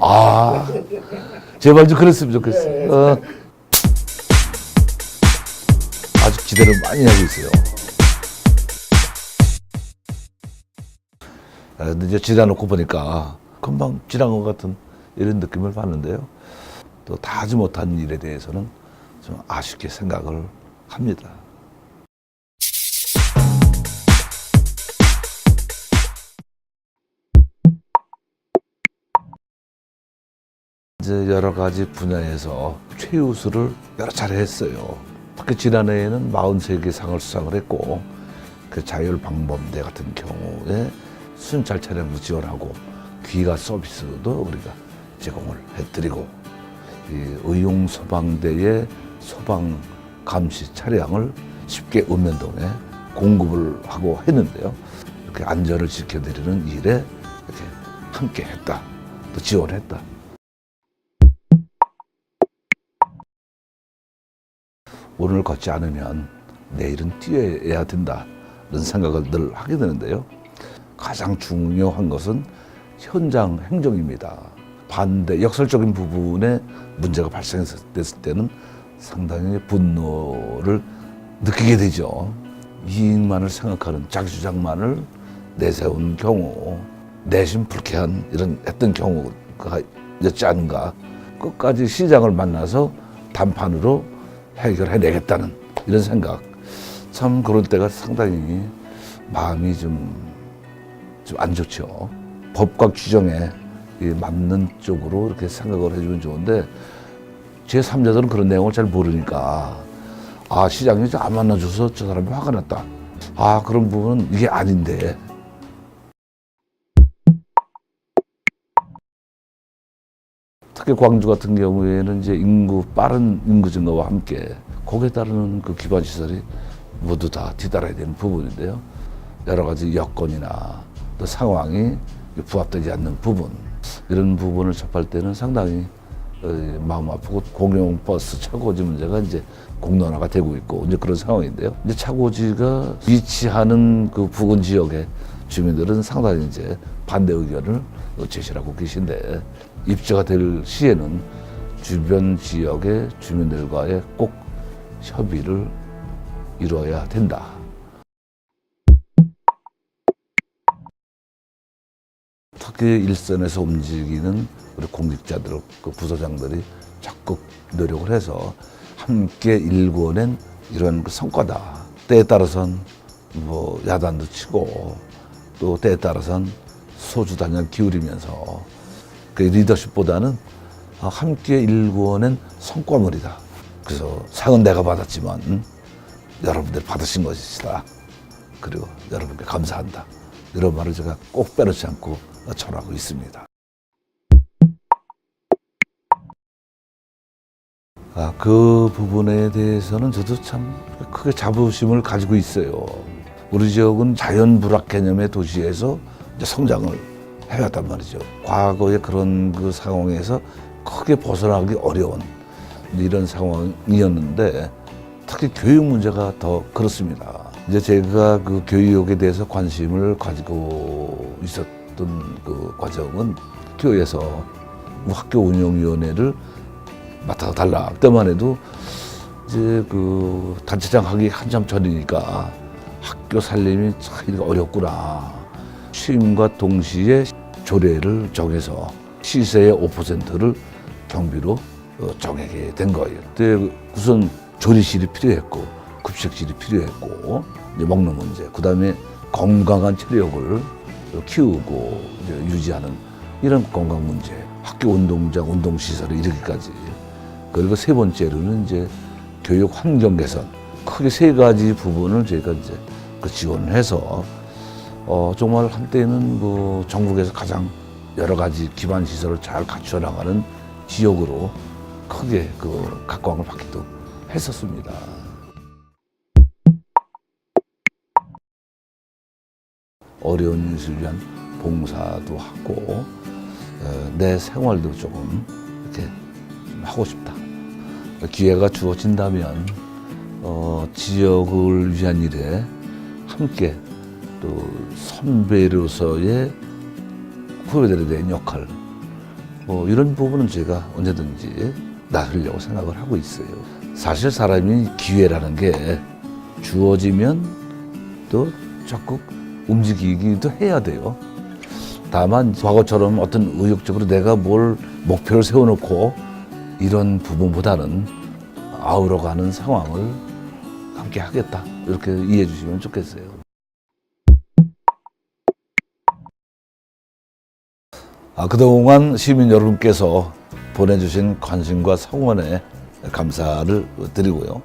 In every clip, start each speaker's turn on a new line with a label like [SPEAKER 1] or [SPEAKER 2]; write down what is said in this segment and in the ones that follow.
[SPEAKER 1] 아, 제발 좀 그랬으면 좋겠어요. 어. 아주 기대를 많이 하고 있어요. 아, 근데 이제 지나 놓고 보니까 금방 지난 것 같은 이런 느낌을 받는데요. 또 다 하지 못한 일에 대해서는 좀 아쉽게 생각을 합니다. 이제 여러 가지 분야에서 최우수를 여러 차례 했어요. 특히 지난해에는 43개 상을 수상을 했고 그 자율방범대 같은 경우에 순찰 차량도 지원하고 귀가 서비스도 우리가 제공을 해드리고 이 의용 소방대의 소방 감시 차량을 쉽게 읍면동에 공급을 하고 했는데요. 이렇게 안전을 지켜드리는 일에 이렇게 함께 했다. 또 지원했다. 오늘 걷지 않으면 내일은 뛰어야 된다는 생각을 늘 하게 되는데요. 가장 중요한 것은 현장 행정입니다. 반대 역설적인 부분에 문제가 발생했을 때는 상당히 분노를 느끼게 되죠. 이익만을 생각하는 자기 주장만을 내세운 경우 내심 불쾌한 이런 했던 경우가 였지 않은가. 끝까지 시장을 만나서 단판으로 해결해내겠다는 이런 생각. 참 그럴 때가 상당히 마음이 좀 좀 안 좋죠. 법과 규정에 이 맞는 쪽으로 이렇게 생각을 해주면 좋은데 제 3자들은 그런 내용을 잘 모르니까 아 시장이 안 만나줘서 저 사람이 화가 났다. 아 그런 부분은 이게 아닌데 특히 광주 같은 경우에는 이제 인구 빠른 인구 증가와 함께 거기에 따르는 그 기반 시설이 모두 다 뒤따라야 되는 부분인데요. 여러 가지 여건이나 또 상황이 부합되지 않는 부분 이런 부분을 접할 때는 상당히 어, 마음 아프고 공용 버스 차고지 문제가 이제 공론화가 되고 있고 이제 그런 상황인데요. 이제 차고지가 위치하는 그 부근 지역의 주민들은 상당히 이제 반대 의견을 제시하고 계신데 입주가 될 시에는 주변 지역의 주민들과의 꼭 협의를 이루어야 된다. 특히 일선에서 움직이는 우리 공직자들, 그 부서장들이 적극 노력을 해서 함께 일궈낸 이런 그 성과다. 때에 따라선 뭐 야단도 치고 또 때에 따라선 소주 단연 기울이면서 그 리더십보다는 함께 일궈낸 성과물이다. 그래서 상은 내가 받았지만 음, 여러분들 받으신 것이다. 그리고 여러분께 감사한다. 이런 말을 제가 꼭 빼놓지 않고 전하고 있습니다. 아, 그 부분에 대해서는 저도 참 크게 자부심을 가지고 있어요. 우리 지역은 자연 불확 개념의 도시에서 성장을 해왔단 말이죠. 과거의 그런 그 상황에서 크게 벗어나기 어려운 이런 상황이었는데 특히 교육 문제가 더 그렇습니다. 이제 제가 그 교육에 대해서 관심을 가지고 있었던 그 과정은 학교에서 뭐 학교 운영위원회를 맡아달라. 그때만 해도 이제 그 단체장 하기 한참 전이니까 학교 살림이 참 어렵구나. 취임과 동시에 조례를 정해서 시세의 5%를 경비로 어, 정하게 된 거예요. 그때 우선 조리실이 필요했고 급식실이 필요했고 이제 먹는 문제, 그 다음에 건강한 체력을 키우고 유지하는 이런 건강 문제, 학교 운동장, 운동 시설 이르기까지 그리고 세 번째로는 이제 교육 환경 개선 크게 세 가지 부분을 저희가 이제 그 지원을 해서 어 정말 한때는 그 전국에서 가장 여러 가지 기반 시설을 잘 갖춰 나가는 지역으로 크게 그 각광을 받기도 했었습니다. 어려운 이웃을 위한 봉사도 하고 어, 내 생활도 조금 이렇게 좀 하고 싶다. 기회가 주어진다면 어, 지역을 위한 일에 함께 또 선배로서의 후배들에 대한 역할 뭐 이런 부분은 제가 언제든지 나서려고 생각을 하고 있어요. 사실 사람이 기회라는 게 주어지면 또 적극 움직이기도 해야 돼요. 다만 과거처럼 어떤 의욕적으로 내가 뭘 목표를 세워놓고 이런 부분보다는 아우러가는 상황을 함께 하겠다 이렇게 이해해 주시면 좋겠어요. 아, 그동안 시민 여러분께서 보내주신 관심과 성원에 감사를 드리고요.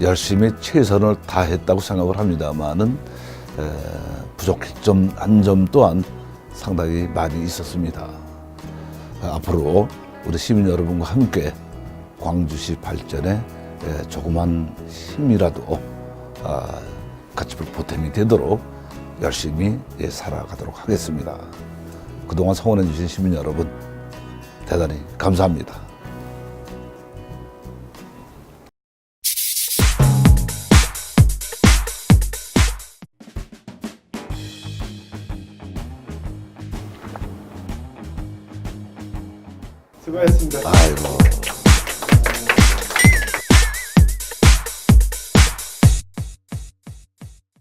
[SPEAKER 1] 열심히 최선을 다했다고 생각을 합니다만은 부족한 한점 또한 상당히 많이 있었습니다. 아, 앞으로 우리 시민 여러분과 함께 광주시 발전에 에, 조그만 힘이라도 아, 같이 보탬이 되도록 열심히 예, 살아가도록 하겠습니다. 그동안 성원해 주신 시민 여러분 대단히 감사합니다.
[SPEAKER 2] 수고하셨습니다.
[SPEAKER 1] 아이고